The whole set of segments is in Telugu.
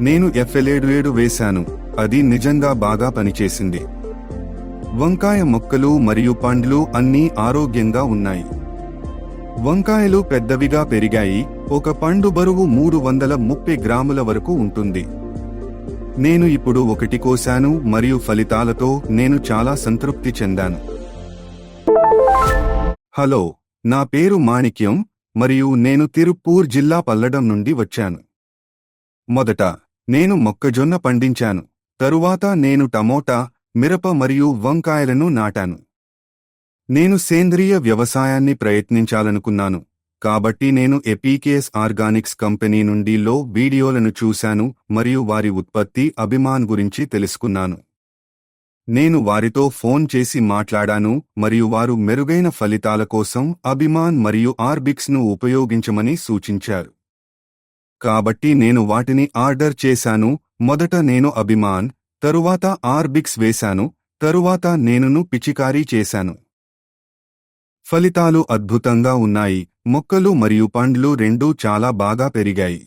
నేను ఎఫ్ఎలేడు వేశాను. అది నిజంగా బాగా పనిచేసింది. వంకాయ మొక్కలు మరియు పండ్లు అన్నీ ఆరోగ్యంగా ఉన్నాయి. వంకాయలు పెద్దవిగా పెరిగాయి. ఒక పండు బరువు మూడు వందల ముప్పై గ్రాముల వరకు ఉంటుంది. నేను ఇప్పుడు ఒకటి కోశాను మరియు ఫలితాలతో నేను చాలా సంతృప్తి చెందాను. హలో నా పేరు మాణిక్యం మరియు నేను తిరుప్పూర్ జిల్లా పల్లడం నుండి వచ్చాను. మొదట నేను మొక్కజొన్న పండించాను. తరువాత నేను టమోటా మిరప మరియు వంకాయలను నాటాను. నేను సేంద్రియ వ్యవసాయాన్ని ప్రయత్నించాలనుకున్నాను. కాబట్టి నేను ఎపీకేఎస్ ఆర్గానిక్స్ కంపెనీ నుండి లో వీడియోలను చూశాను మరియు వారి ఉత్పత్తి అభిమాన్ గురించి తెలుసుకున్నాను. నేను వారితో ఫోన్ చేసి మాట్లాడాను మరియు వారు మెరుగైన ఫలితాల కోసం అభిమాన్ మరియు ఆర్బిక్స్ను ఉపయోగించమని సూచించారు. కాబట్టి నేను వాటిని ఆర్డర్ చేశాను. మొదట నేను అభిమాన్ తరువాత ఆర్బిక్స్ వేశాను తరువాత నేనును పిచికారీ చేశాను. ఫలితాలు అద్భుతంగా ఉన్నాయి. మొక్కలు మరియు పండ్లు రెండూ చాలా బాగా పెరిగాయి.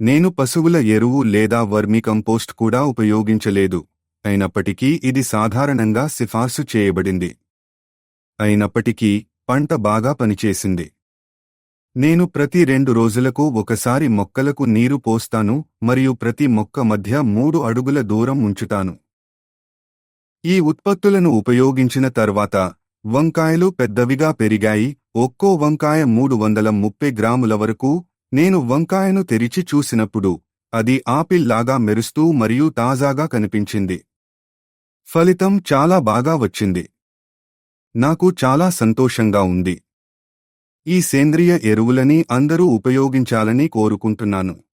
నేను పశువుల ఎరువు లేదా వర్మి కంపోస్ట్ కూడా ఉపయోగించలేదు. అయినప్పటికీ ఇది సాధారణంగా సిఫార్సు చేయబడింది. అయినప్పటికీ పంట బాగా పనిచేసింది. నేను ప్రతి రెండు రోజులకు ఒకసారి మొక్కలకు నీరు పోస్తాను మరియు ప్రతి మొక్క మధ్య మూడు అడుగుల దూరం ఉంచుతాను. ఈ ఉత్పత్తులను ఉపయోగించిన తర్వాత వంకాయలు పెద్దవిగా పెరిగాయి. ఒక్కో వంకాయ మూడు వందల ముప్పై గ్రాముల వరకు నేను వంకాయను తెరిచి చూసినప్పుడు అది ఆపిల్ లాగా మెరుస్తూ మరియు తాజాగా కనిపించింది. ఫలితం చాలా బాగా వచ్చింది. నాకు చాలా సంతోషంగా ఉంది. ఈ సేంద్రియ ఎరువులని అందరూ ఉపయోగించాలని కోరుకుంటున్నాను.